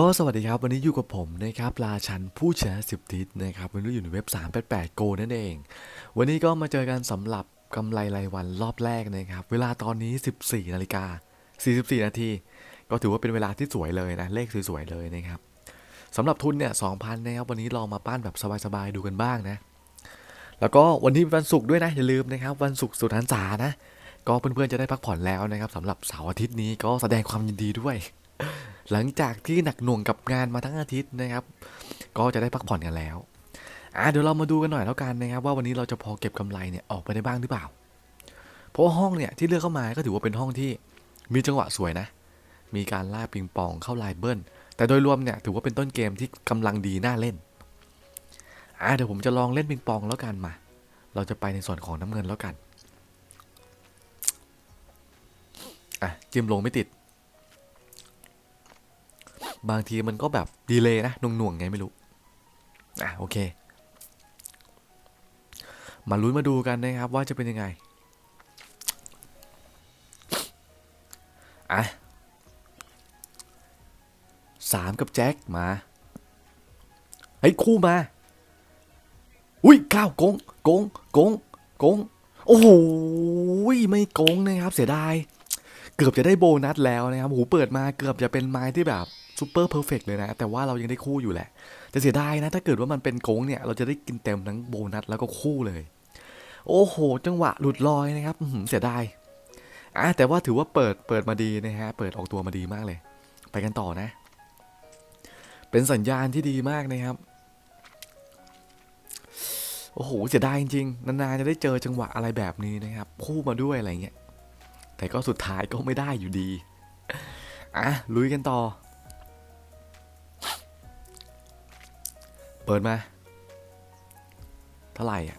ก็สวัสดีครับ วันนี้อยู่กับผมนะครับราชันผู้ชนะสิบทิศนะครับวันนี้อยู่ในเว็บ 388 Go นั่นเอง วันนี้ก็มาเจอกันสำหรับกำไรรายวันรอบแรกนะครับ เวลาตอนนี้ 14นาฬิกา44 นาที ก็ถือว่าเป็นเวลาที่สวยเลยนะ เลขสวยๆเลยนะครับสำหรับทุนเนี่ย2,000นะครับวันนี้ลองมาปั้นแบบสบายๆดูกันบ้างนะ แล้วก็วันนี้เป็นวันศุกร์ด้วยนะอย่าลืมนะครับ วันศุกร์สุดหันษานะ ก็เพื่อนๆจะได้พักผ่อนแล้วนะครับสำหรับเสาร์อาทิตย์นี้ก็แสดงความยินดีด้วย หลังจากที่หนักหน่วงกับงานมาทั้งอาทิตย์นะครับ ก็จะได้พักผ่อนกันแล้วอะเดี๋ยวเรามาดูกันหน่อยแล้วกันนะครับ ว่าวันนี้เราจะพอเก็บกำไรเนี่ยออกไปได้บ้างหรือเปล่า เพราะว่าห้องเนี่ยที่เลือกเข้ามาก็ถือว่าเป็นห้องที่มีจังหวะสวยนะ มีการล่าปิงปองเข้าลายเบิ้ล แต่โดยรวมเนี่ยถือว่าเป็นต้นเกมที่กำลังดีน่าเล่นอะเดี๋ยวผมจะลองเล่นปิงปองแล้วกันมา เราจะไปในส่วนของน้ำเงินแล้วกันอะจิ้มลงไม่ติด บางทีมันก็แบบดีเลยนะหน่วงๆไงไม่รู้ อะโอเค มาลุ้นมาดูกันนะครับว่าจะเป็นยังไง อะสามกับแจ็คมาเฮ้ยคู่มา อุ้ยเก้าโกงโกงโกงโกงโอ้โหไม่โกงนะครับ เสียดาย เกือบจะได้โบนัสแล้วนะครับโอ้โหเปิดมาเกือบจะเป็นไม้ที่แบบ ซูเปอร์เพอร์เฟกเลยนะ แต่ว่าเรายังได้คู่อยู่แหละแต่เสียดายนะ ถ้าเกิดว่ามันเป็นโกงเนี่ย เราจะได้กินเต็มทั้งโบนัสแล้วก็คู่เลย โอ้โห จังหวะหลุดลอยนะครับเสียดายอะแต่ว่าถือว่าเปิดเปิดมาดีนะฮะ เปิดออกตัวมาดีมากเลย ไปกันต่อนะ เป็นสัญญาณที่ดีมากนะครับโอ้โหเสียดายจริงๆนานๆจะได้เจอจังหวะอะไรแบบนี้นะครับ คู่มาด้วยอะไรเงี้ยแต่ก็สุดท้ายก็ไม่ได้อยู่ดีอะลุยกันต่อ เปิดมา เท่าไหร่อะ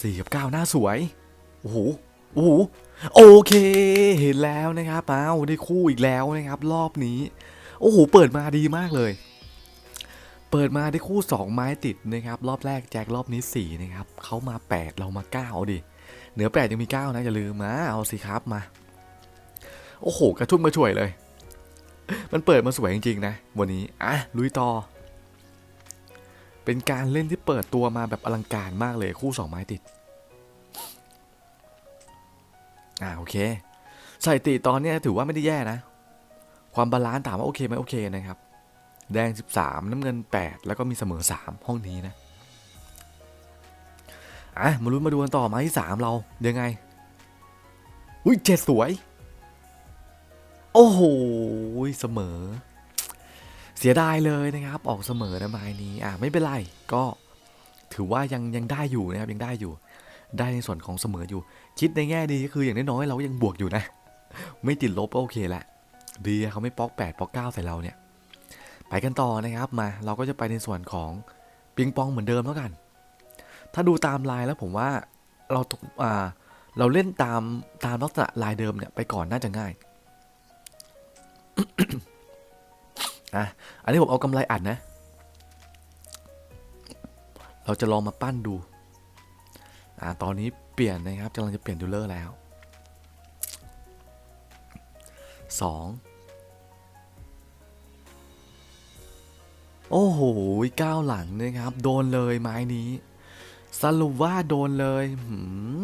สี่กับเก้าหน้าสวย โอ้โห โอ้โห โอเค เห็นแล้วนะครับเอาได้คู่อีกแล้วนะครับ รอบนี้ โอ้โห เปิดมาดีมากเลย เปิดมาได้คู่ 2 ไม้ติดนะครับ รอบแรกแจ็ครอบนี้ 4 นะครับ เขามา 8 เรามา9เอาดิ เหนือ 8 ยังมี 9 นะ อย่าลืมมา เอาสิครับมา โอ้โห กระชุ่มกระชวยเลย มันเปิดมาสวยจริงๆนะ วันนี้ อะ ลุยต่อ เป็นการเล่นที่เปิดตัวมาแบบอลังการมากเลยคู่2ไม้ติด อ่าโอเคสถิติตอนนี้ถือว่าไม่ได้แย่นะ ความบาลานซ์ถามว่าโอเคไหมโอเคนะครับ แดง 13 น้ำเงิน 8 แล้วก็มีเสมอ 3 ห้องนี้นะอะมาลุ้นมาดูกันต่อไม้ที่ 3 เรายังไงอุ้ยเจ็ดสวย โอ้โหเสมอ เสียดายเลยนะครับ ออกเสมอนะไม้นี้อะไม่เป็นไรก็ถือว่ายังยังได้อยู่นะครับยังได้อยู่ ได้ในส่วนของเสมออยู่ คิดในแง่ดีก็คืออย่างน้อยๆเรายังบวกอยู่นะ ไม่ติดลบก็โอเคแหละดีเขาไม่ป๊อก8ป๊อก9ใส่เราเนี่ย ไปกันต่อนะครับมา เราก็จะไปในส่วนของปิงปองเหมือนเดิมแล้วกัน ถ้าดูตามลายแล้วผมว่าเราตกอ่าเราเล่นตามตามลักษณะลายเดิมเนี่ยไปก่อนน่าจะง่าย อะอันนี้ผมเอากำไรอัดนะ เราจะลองมาปั้นดู อ่าตอนนี้เปลี่ยนนะครับกำลังจะเปลี่ยนดูเลอร์แล้วสองโอ้โหก้าวหลังนะครับ โดนเลยไม้นี้ สรุปว่าโดนเลยหื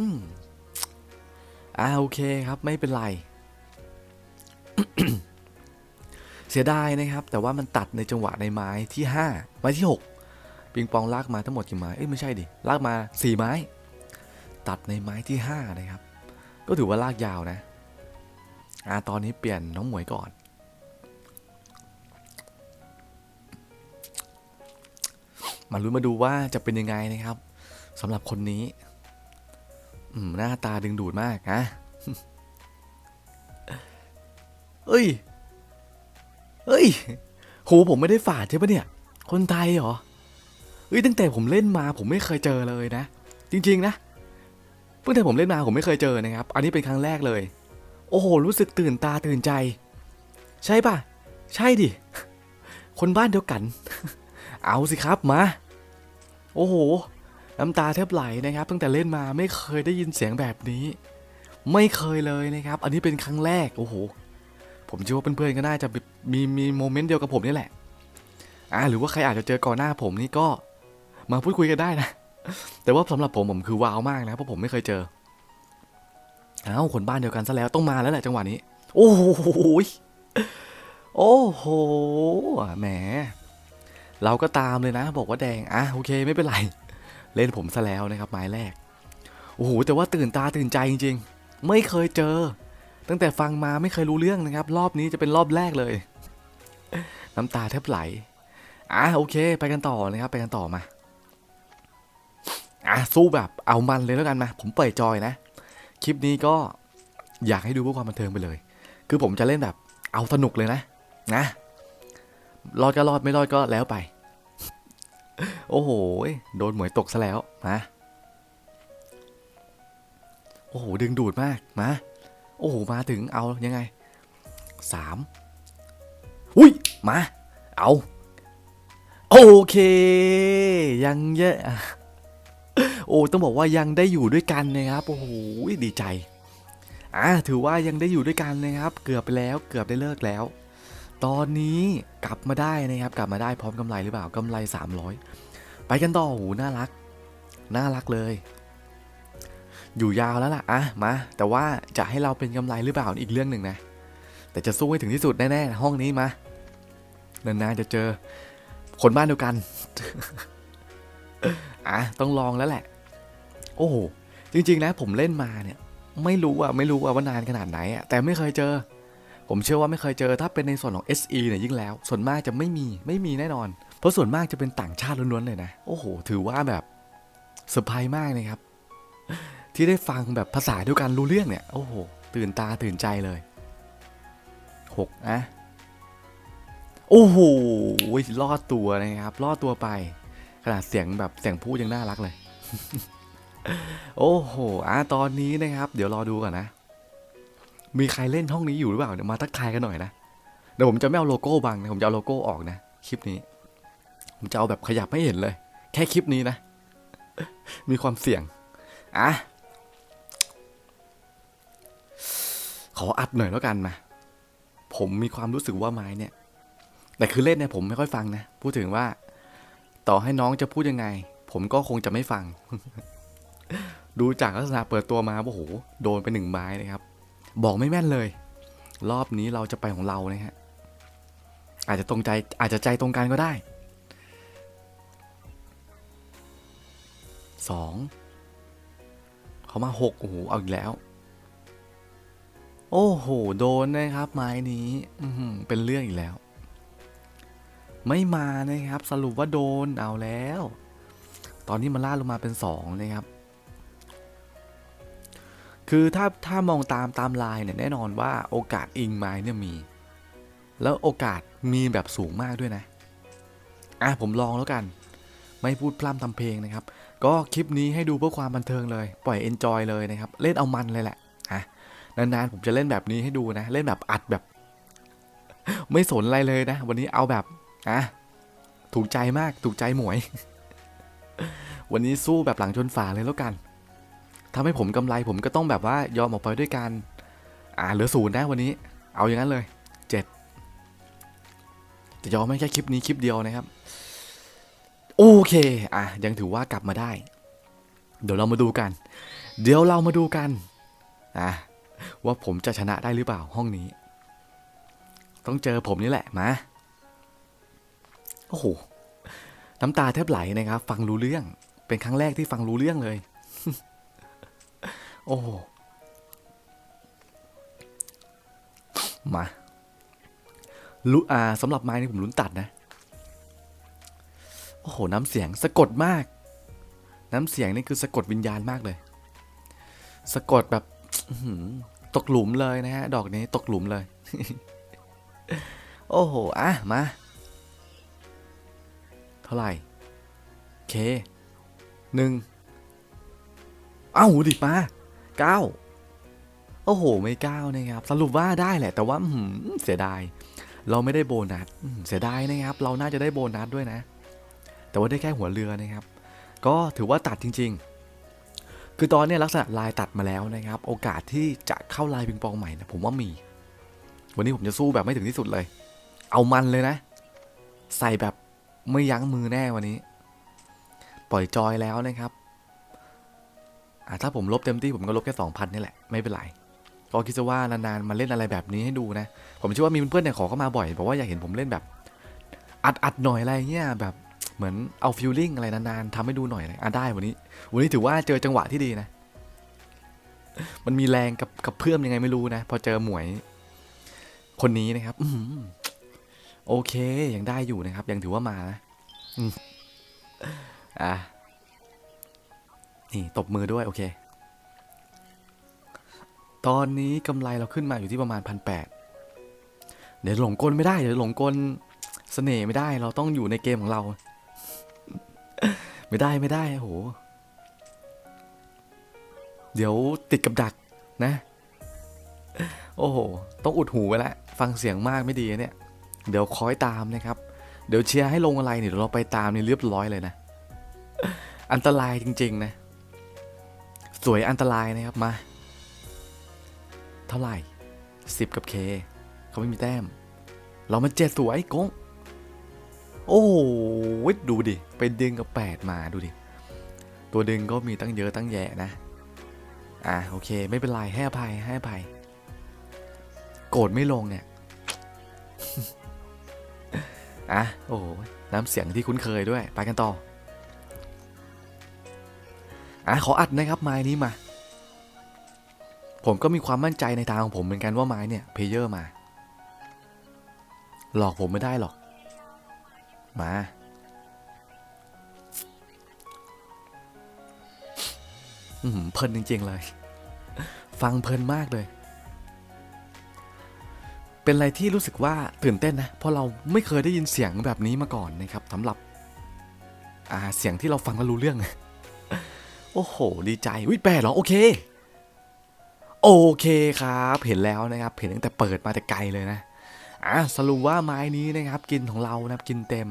มอ่าโอเคครับไม่เป็นไร สียดายนะครับ แต่ว่ามันตัดในจังหวะในไม้ที่ 5 ไม้ที่ 6 ปิงปองลากมาทั้งหมดกี่ไม้ เอ้ยไม่ใช่ดิ ลากมา 4 ไม้ ตัดในไม้ที่ 5 นะครับ ก็ถือว่าลากยาวนะอ่าตอนนี้เปลี่ยนน้องหมวยก่อน มาลุ้นมาดูว่าจะเป็นยังไงนะครับสำหรับคนนี้ อืมหน้าตาดึงดูดมากนะเอ้ย เอ้ยโหผมไม่ได้ฝาดใช่ปะเนี่ย คนไทยเหรอเอ้ยตั้งแต่ผมเล่นมาผมไม่เคยเจอเลยนะ จริง ๆ นะตั้งแต่ผมเล่นมาผมไม่เคยเจอนะครับ อันนี้เป็นครั้งแรกเลย โอ้โห รู้สึกตื่นตาตื่นใจ ใช่ปะใช่ดิ คนบ้านเดียวกัน เอาสิครับมา โอ้โห น้ำตาแทบไหลนะครับ ตั้งแต่เล่นมาไม่เคยได้ยินเสียงแบบนี้ ไม่เคยเลยนะครับ อันนี้เป็นครั้งแรก โอ้โห ผมเชื่อว่าเพื่อนๆก็น่าจะมีมีโมเมนต์เดียวกับผมนี่แหละอ่าหรือว่าใครอาจจะเจอก่อนหน้าผมนี่ก็มาพูดคุยกันได้นะ แต่ว่าสำหรับผมผมคือว้าวมากนะเพราะผมไม่เคยเจออ้าวคนบ้านเดียวกันซะแล้วต้องมาแล้วแหละจังหวะนี้ โอ้โหโอ้โหแหม เราก็ตามเลยนะ บอกว่าแดงอะโอเคไม่เป็นไร เล่นผมซะแล้วนะครับไม้แรกโอ้โหแต่ว่าตื่นตาตื่นใจจริง ๆ ไม่เคยเจอ ตั้งแต่ฟังมาไม่เคยรู้เรื่องนะครับ รอบนี้จะเป็นรอบแรกเลย น้ำตาแทบไหล อะโอเค ไปกันต่อนะครับ ไปกันต่อมา อะสู้แบบเอามันเลยแล้วกันมาผมเปิดจอยนะ คลิปนี้ก็อยากให้ดูเพื่อความบันเทิงไปเลย คือผมจะเล่นแบบเอาสนุกเลยนะ นะ รอดก็รอดไม่รอดก็แล้วไป โอ้โห โดนหมวยตกซะแล้ว มา โอ้โห ดึงดูดมาก มา โอ้โหมาถึงเอายังไงสามอุ้ยมาเอาโอเค ยังเยอะโอ้ต้องบอกว่ายังได้อยู่ด้วยกันนะครับโอ้โหดีใจอะถือว่ายังได้อยู่ด้วยกันนะครับ เกือบไปแล้วเกือบได้เลิกแล้ว ตอนนี้กลับมาได้นะครับ กลับมาได้พร้อมกำไรหรือเปล่ากำไร 300 ไปกันต่อโอ้โหน่ารัก น่ารักเลย อยู่ยาวแล้วล่ะอะมา แต่ว่าจะให้เราเป็นกำไรหรือเปล่าอีกเรื่องหนึ่งนะ แต่จะสู้ให้ถึงที่สุดแน่ๆห้องนี้มานานๆจะเจอ คนบ้านเดียวกันอะต้องลองแล้วแหละ โอ้โหจริงๆนะผมเล่นมาเนี่ย ไม่รู้อะไม่รู้อะว่านานขนาดไหนอะแต่ไม่เคยเจอ ผมเชื่อว่าไม่เคยเจอ ถ้าเป็นในส่วนของ SE เนี่ยยิ่งแล้ว ส่วนมากจะไม่มีไม่มีแน่นอน เพราะส่วนมากจะเป็นต่างชาติล้วนๆเลยนะ โอ้โห ถือว่าแบบเซอร์ไพรส์มากเลยครับ ที่ได้ฟังแบบภาษาเดียวกันรู้เรื่องเนี่ย โอ้โห ตื่นตาตื่นใจเลยหกอะโอ้โหรอดตัวนะครับ รอดตัวไป ขนาดเสียงแบบเสียงพูดยังน่ารักเลย โอ้โหอะตอนนี้นะครับ เดี๋ยวรอดูก่อนนะ มีใครเล่นห้องนี้อยู่หรือเปล่าเดี๋ยวมาทักทายกันหน่อยนะ เดี๋ยวผมจะไม่เอาโลโก้บังนะผมจะเอาโลโก้ออกนะ คลิปนี้ ผมจะเอาแบบขยับไม่เห็นเลย แค่คลิปนี้นะ มีความเสี่ยง อะ ขออัดหน่อยแล้วกันมา ผมมีความรู้สึกว่าไม้เนี่ย แต่คือเล่นเนี่ยผมไม่ค่อยฟังนะ พูดถึงว่า ต่อให้น้องจะพูดยังไง ผมก็คงจะไม่ฟัง ดูจากลักษณะเปิดตัวมาโอ้โห โดนไปหนึ่งไม้นะครับ บอกไม่แม่นเลย รอบนี้เราจะไปของเรานะฮะ อาจจะตรงใจ อาจจะใจตรงกันก็ได้สองเขามาหกโอ้โห เอาอีกแล้ว โอ้โห โดนนะครับไม้นี้เป็นเรื่องอีกแล้ว ไม่มานะครับ สรุปว่าโดนเอาแล้ว ตอนนี้มันล่าลงมาเป็นสองนะครับ คือถ้าถ้ามองตามตามลายเนี่ยแน่นอนว่าโอกาสอิงไม้เนี่ยมี แล้วโอกาสมีแบบสูงมากด้วยนะ อะผมลองแล้วกัน ไม่พูดพร่ำทำเพลงนะครับ ก็คลิปนี้ให้ดูเพื่อความบันเทิงเลย ปล่อยเอนจอยเลยนะครับ เล่นเอามันเลยแหละ นานๆผมจะเล่นแบบนี้ให้ดูนะ เล่นแบบอัดแบบ ไม่สนอะไรเลยนะ วันนี้เอาแบบอะถูกใจมากถูกใจหมวย วันนี้สู้แบบหลังชนฝาเลยแล้วกันทำให้ผมกำไรผมก็ต้องแบบว่ายอมออกไปด้วยกันอ่าเหลือศูนย์นะวันนี้ เอาอย่างนั้นเลยเจ็ดจะยอมไม่แค่คลิปนี้คลิปเดียวนะครับ โอเค อะยังถือว่ากลับมาได้ เดี๋ยวเรามาดูกัน เดี๋ยวเรามาดูกัน อะ ว่าผมจะชนะได้หรือเปล่าห้องนี้ ต้องเจอผมนี่แหละมาโอ้โหน้ำตาแทบไหลนะครับ ฟังรู้เรื่อง เป็นครั้งแรกที่ฟังรู้เรื่องเลย โอ้โหมาลุอาสำหรับไม้นี่ผมลุ้นตัดนะ โอ้โห น้ำเสียงสะกดมาก น้ำเสียงนี่คือสะกดวิญญาณมากเลย สะกดแบบ ตกหลุมเลยนะฮะ ดอกนี้ตกหลุมเลย โอ้โห อะ มา เท่าไหร่ เคหนึ่งเอ้าดิมาเก้าโอ้โห ไม่เก้านะครับ สรุปว่าได้แหละ แต่ว่าเสียดาย เราไม่ได้โบนัสเสียดายนะครับ เราน่าจะได้โบนัสด้วยนะ แต่ว่าได้แค่หัวเรือนะครับ ก็ถือว่าตัดจริง ๆ คือตอนนี้ลักษณะลายตัดมาแล้วนะครับ โอกาสที่จะเข้าลายปิงปองใหม่นะผมว่ามี วันนี้ผมจะสู้แบบไม่ถึงที่สุดเลย เอามันเลยนะ ใส่แบบไม่ยั้งมือแน่วันนี้ ปล่อยจอยแล้วนะครับอ่าถ้าผมลบเต็มที่ผมก็ลบแค่สองพันนี่แหละ ไม่เป็นไรก็คิดซะว่านานๆมาเล่นอะไรแบบนี้ให้ดูนะ ผมเชื่อว่ามีเพื่อนๆเนี่ยขอเข้ามาบ่อยบอกว่าอยากเห็นผมเล่นแบบ อัดอัดหน่อยอะไรเงี้ยแบบ เหมือนเอาฟิลลิ่งอะไรนานๆทำให้ดูหน่อยเลยอะได้วันนี้ วันนี้ถือว่าเจอจังหวะที่ดีนะ มันมีแรงกับกับเพื่อมยังไงไม่รู้นะ พอเจอหมวย คนนี้นะครับ อืโอเค ยังได้อยู่นะครับ ยังถือว่ามานะอะนี่ตบมือด้วย โอเค ตอนนี้กำไรเราขึ้นมาอยู่ที่ประมาณพันแปดเดี๋ยวหลงกลไม่ได้ เดี๋ยวหลงกลเสน่ห์ไม่ได้ เราต้องอยู่ในเกมของเรา ไม่ได้ไม่ได้โอ้โห เดี๋ยวติดกับดักนะ โอ้โห ต้องอุดหูไว้แล้วฟังเสียงมากไม่ดีเนี่ย เดี๋ยวคอยตามนะครับ เดี๋ยวเชียร์ให้ลงอะไรเนี่ยเดี๋ยวเราไปตามนี่เรียบร้อยเลยนะ อันตรายจริง ๆ นะ สวยอันตรายนะครับมา เท่าไหร่สิบกับเคเขาไม่มีแต้ม เรามาเจ็ดสวยกงโอ้โห ดูดิไปดึงกับแปดมาดูดิ ตัวดึงก็มีตั้งเยอะตั้งแยะนะ อะโอเค ไม่เป็นไรให้อภัยให้อภัย โกรธไม่ลงเนี่ย อะโอ้โหน้ำเสียงที่คุ้นเคยด้วย ไปกันต่อ อะขออัดนะครับไม้นี้มา ผมก็มีความมั่นใจในทางของผมเหมือนกันว่าไม้เนี่ยเพเยอร์มา หลอกผมไม่ได้หรอก มา เพลินจริงๆเลย ฟังเพลินมากเลย เป็นอะไรที่รู้สึกว่าตื่นเต้นนะ เพราะเราไม่เคยได้ยินเสียงแบบนี้มาก่อนนะครับสำหรับเสียงที่เราฟังแล้วรู้เรื่อง โอ้โห ดีใจวิแปดเหรอ โอเค โอเคครับ เห็นแล้วนะครับ เห็นตั้งแต่เปิดมาแต่ไกลเลยนะอะสรุปว่าไม้นี้นะครับ กินของเรานะครับกินเต็ม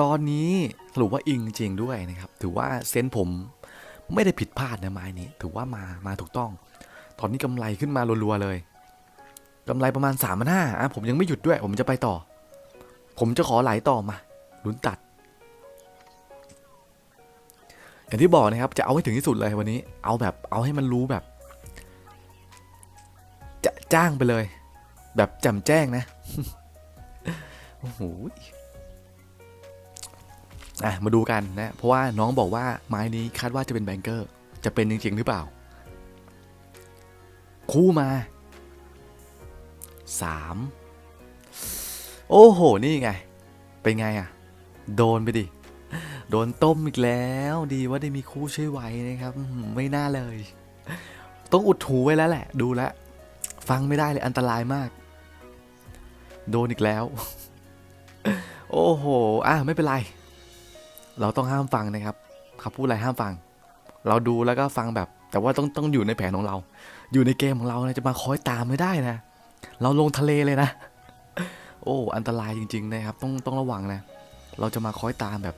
ตอนนี้สรุปว่าอิงจริงด้วยนะครับ ถือว่าเซนผม ไม่ได้ผิดพลาดนะไม้นี้ ถือว่ามามาถูกต้อง ตอนนี้กำไรขึ้นมารัวๆเลยกำไรประมาณ3ามพันห้าอะผมยังไม่หยุดด้วย ผมจะไปต่อ ผมจะขอไหลต่อมาลุ้นตัด อย่างที่บอกนะครับ จะเอาให้ถึงที่สุดเลยวันนี้ เอาแบบเอาให้มันรู้แบบ จะจ้างไปเลย แบบจำแจ้งนะโอ้โห อะมาดูกันนะ เพราะว่าน้องบอกว่าไม้นี้คาดว่าจะเป็นแบงเกอร์ จะเป็นจริงๆหรือเปล่า คู่มาสามโอ้โห นี่ไง เป็นไงอะ โดนไปดิ โดนต้มอีกแล้วดีว่าได้มีคู่ช่วยไว้นะครับ ไม่น่าเลย ต้องอุดหูไว้แล้วแหละ ดูแลฟังไม่ได้เลยอันตรายมาก โดนอีกแล้ว โอ้โห อะไม่เป็นไร เราต้องห้ามฟังนะครับคำพูดอะไรห้ามฟัง เราดูแล้วก็ฟังแบบ แต่ว่าต้องต้องอยู่ในแผนของเรา อยู่ในเกมของเรานะจะมาคอยตามไม่ได้นะ เราลงทะเลเลยนะ โอ้อันตรายจริง ๆ นะครับ ต้องต้องระวังนะ เราจะมาคอยตามแบบ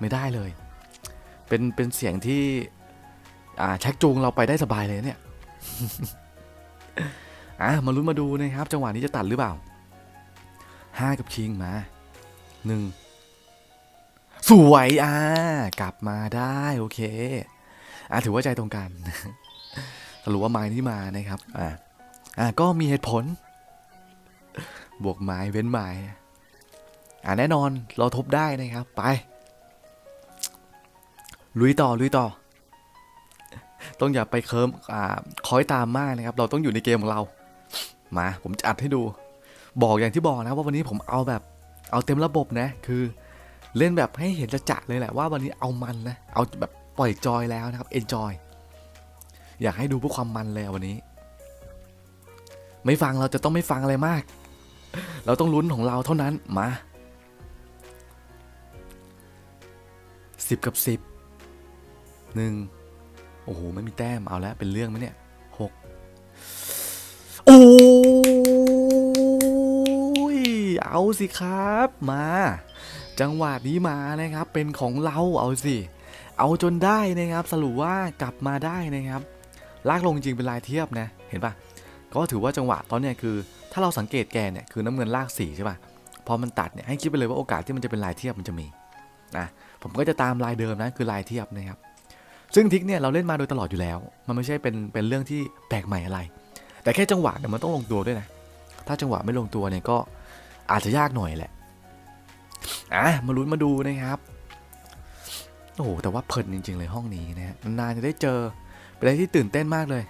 ไม่ได้เลย เป็นเป็นเสียงที่อ่าชักจูงเราไปได้สบายเลยเนี่ยอะมาลุ้นมาดูนะครับ จังหวะนี้จะตัดหรือเปล่าห้ากับคิงมาหนึ่ง สวยอ่ากลับมาได้โอเคอะถือว่าใจตรงกันสรุปว่าไม้ที่มานะครับอ่าอะก็มีเหตุผล บวกไม้เว้นไม้อะแน่นอนเราทบได้นะครับไป ลุยต่อลุยต่อ ต้องอย่าไปเคิมอ่าคอยตามมากนะครับ เราต้องอยู่ในเกมของเรา มาผมจะอัดให้ดู บอกอย่างที่บอกนะว่าวันนี้ผมเอาแบบ เอาเต็มระบบนะคือ เล่นแบบให้เห็นจะจะเลยแหละว่าวันนี้เอามันนะ เอาแบบปล่อยจอยแล้วนะครับเอนจอยอยากให้ดูเพื่อความมันเลยวันนี้ ไม่ฟังเราจะต้องไม่ฟังอะไรมาก เราต้องลุ้นของเราเท่านั้นมาสิบกับสิบหนึ่งโอ้โหไม่มีแต้มเอาแล้วเป็นเรื่องไหมเนี่ยหกโอ้ยเอาสิครับมา จังหวะนี้มานะครับเป็นของเราเอาสิ เอาจนได้นะครับ สรุปว่ากลับมาได้นะครับ ลากลงจริงเป็นลายเทียบนะ เห็นปะก็ถือว่าจังหวะตอนเนี้ยคือ ถ้าเราสังเกตแกเนี่ยคือน้ำเงินลากสีใช่ปะพอมันตัดเนี่ยให้คิดไปเลยว่าโอกาสที่มันจะเป็นลายเทียบมันจะมีนะผมก็จะตามลายเดิมนะคือลายเทียบนะครับ ซึ่งทิกเนี่ยเราเล่นมาโดยตลอดอยู่แล้ว มันไม่ใช่เป็นเป็นเรื่องที่แปลกใหม่อะไร แต่แค่จังหวะเนี่ยมันต้องลงตัวด้วยนะถ้าจังหวะไม่ลงตัวเนี่ยก็อาจจะยากหน่อยแหละ อะมาลุ้นมาดูนะครับโอ้โหแต่ว่าเพลินจริง ๆ เลยห้องนี้นะฮะนานจะได้เจอเป็นอะไรที่ตื่นเต้นมากเลย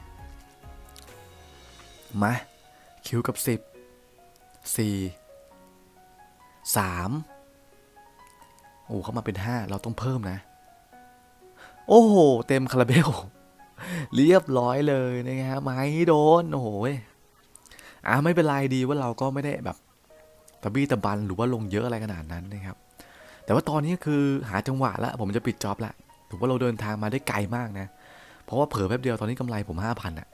มาคิวกับสิบสี่สามโอ้เข้ามาเป็นห้าเราต้องเพิ่มนะ โอ้โห เต็มคาราเบล เรียบร้อยเลยนะครับไม้โดน โอ้โหอะไม่เป็นไรดีว่าเราก็ไม่ได้แบบ ตะบี้ตะบันหรือว่าลงเยอะอะไรขนาดนั้นนะครับ แต่ว่าตอนนี้คือหาจังหวะแล้วผมจะปิดจ็อบแล้วถือว่าเราเดินทางมาได้ไกลมากนะ เพราะว่าเผลอแป๊บเดียวตอนนี้กำไรผมห้าพันอะ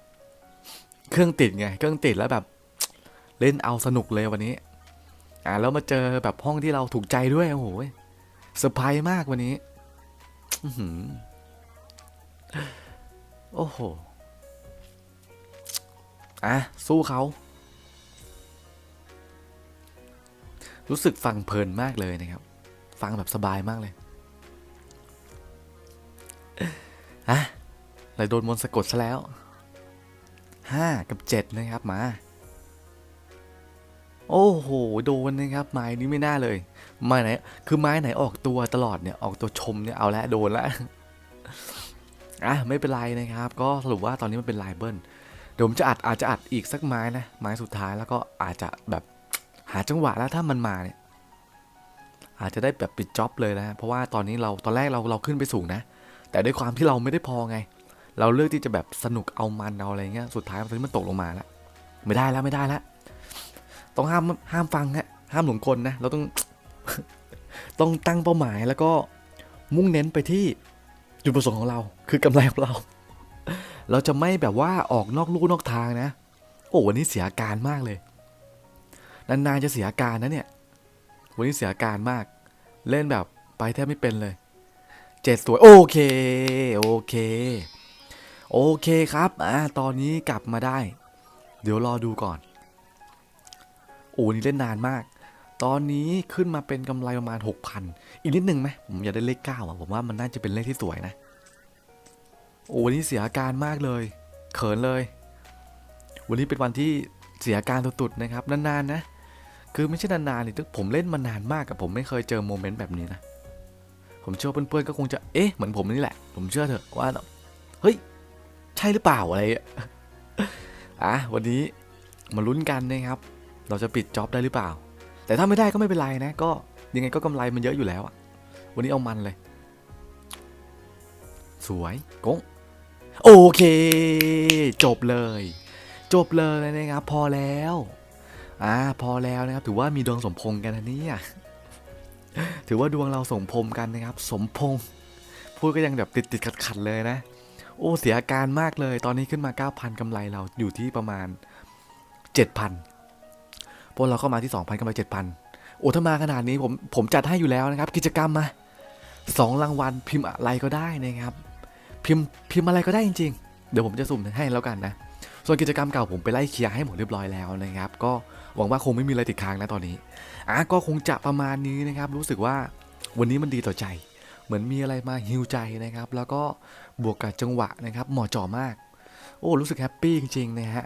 เครื่องติดไง เครื่องติดแล้วแบบเล่นเอาสนุกเลยวันนี้ อ่าแล้วมาเจอแบบห้องที่เราถูกใจด้วยโอ้โหเซอร์ไพรส์มากวันนี้อื้อหือโอ้โหอะสู้เขา รู้สึกฟังเพลินมากเลยนะครับ ฟังแบบสบายมากเลยอะเลยโดนมนสะกดซะแล้วห้ากับเจ็ดนะครับมา โอ้โห โดนนะครับไม้นี้ไม่น่าเลยไม้ไหน คือไม้ไหนออกตัวตลอดเนี่ย ออกตัวชมเนี่ยเอาละโดนละอะไม่เป็นไรนะครับ ก็สรุปว่าตอนนี้มันเป็นลายเบิ้ลเดี๋ยวผมจะอัดอาจจะอัดอีกสักไม้นะ ไม้สุดท้ายแล้วก็อาจจะแบบ หาจังหวะแล้วถ้ามันมาเนี่ยอาจจะได้แบบปิดจ็อบเลยนะเพราะว่าตอนนี้เราตอนแรกเราเราขึ้นไปสูงนะ แต่ด้วยความที่เราไม่ได้พอไง เราเลือกที่จะแบบสนุกเอามันเอาอะไรเงี้ยสุดท้ายตอนนี้มันตกลงมาแล้วไม่ได้แล้วไม่ได้แล้วต้องห้ามห้ามฟังฮะห้ามหลงกลนะเราต้องต้องตั้งเป้าหมายแล้วก็มุ่งเน้นไปที่จุดประสงค์ของเรา คือกำไรของเรา เราจะไม่แบบว่าออกนอกลู่นอกทางนะ โอ้วันนี้เสียอาการมากเลย นานๆจะเสียอาการนะเนี่ย วันนี้เสียอาการมาก เล่นแบบไปแทบไม่เป็นเลย เจ็ดสวย โอเค โอเค โอเคครับ อ่า ตอนนี้กลับมาได้ เดี๋ยวรอดูก่อน โอ้นี่เล่นนานมาก ตอนนี้ขึ้นมาเป็นกำไรประมาณ 6,000 อีกนิดนึงไหม ผมอยากได้เลขเก้าอะ ผมว่ามันน่าจะเป็นเลขที่สวยนะ โอ้วันนี้เสียอาการมากเลย เขินเลย วันนี้เป็นวันที่เสียอาการตุดๆนะครับ นานๆนะ คือไม่ใช่นานๆนี่ผมเล่นมานานมากกับผมไม่เคยเจอโมเมนต์แบบนี้นะ ผมเชื่อเพื่อนๆก็คงจะ เอ๊ะ เหมือนผมนี่แหละ ผมเชื่อเถอะว่า เฮ้ย ใช่หรือเปล่าอะไรอะอะวันนี้มาลุ้นกันนะครับ เราจะปิดจ็อบได้หรือเปล่า แต่ถ้าไม่ได้ก็ไม่เป็นไรนะ ก็ยังไงก็กำไรมันเยอะอยู่แล้วอะวันนี้เอามันเลย สวยกงโอเค จบเลย จบเลยนะครับพอแล้ว อ่าพอแล้วนะครับ ถือว่ามีดวงสมพงษ์กันนะเนี่ยถือว่าดวงเราสมพงษ์กันนะครับ สมพงษ์พูดก็ยังแบบติดติดขัดขัดเลยนะ โอ้เสียอาการมากเลย ตอนนี้ขึ้นมา 9,000กำไรเราอยู่ที่ประมาณ 7,000พวกเราเข้ามาที่ 2,000กำไร7,000 โอ้ถ้ามาขนาดนี้ผมผมจัดให้อยู่แล้วนะครับ กิจกรรมมาสองรางวัลพิมพ์อะไรก็ได้นะครับ พิมพ์พิมพ์อะไรก็ได้จริง ๆ เดี๋ยวผมจะสุ่มให้แล้วกันนะ ส่วนกิจกรรมเก่าผมไปไล่เคลียร์ให้หมดเรียบร้อยแล้วนะครับ ก็หวังว่าคงไม่มีอะไรติดค้างนะตอนนี้อะก็คงจะประมาณนี้นะครับ รู้สึกว่าวันนี้มันดีต่อใจ เหมือนมีอะไรมาฮิวใจนะครับ แล้วก็บวกกับจังหวะนะครับเหมาะเจาะมากโอ้รู้สึกแฮปปี้จริงๆนะฮะ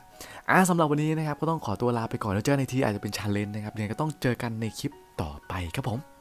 อะสำหรับวันนี้นะครับก็ต้องขอตัวลาไปก่อนแล้วเจอในทีอาจจะเป็นชาเลนจ์นะครับยังไงก็ต้องเจอกันในคลิปต่อไปครับผม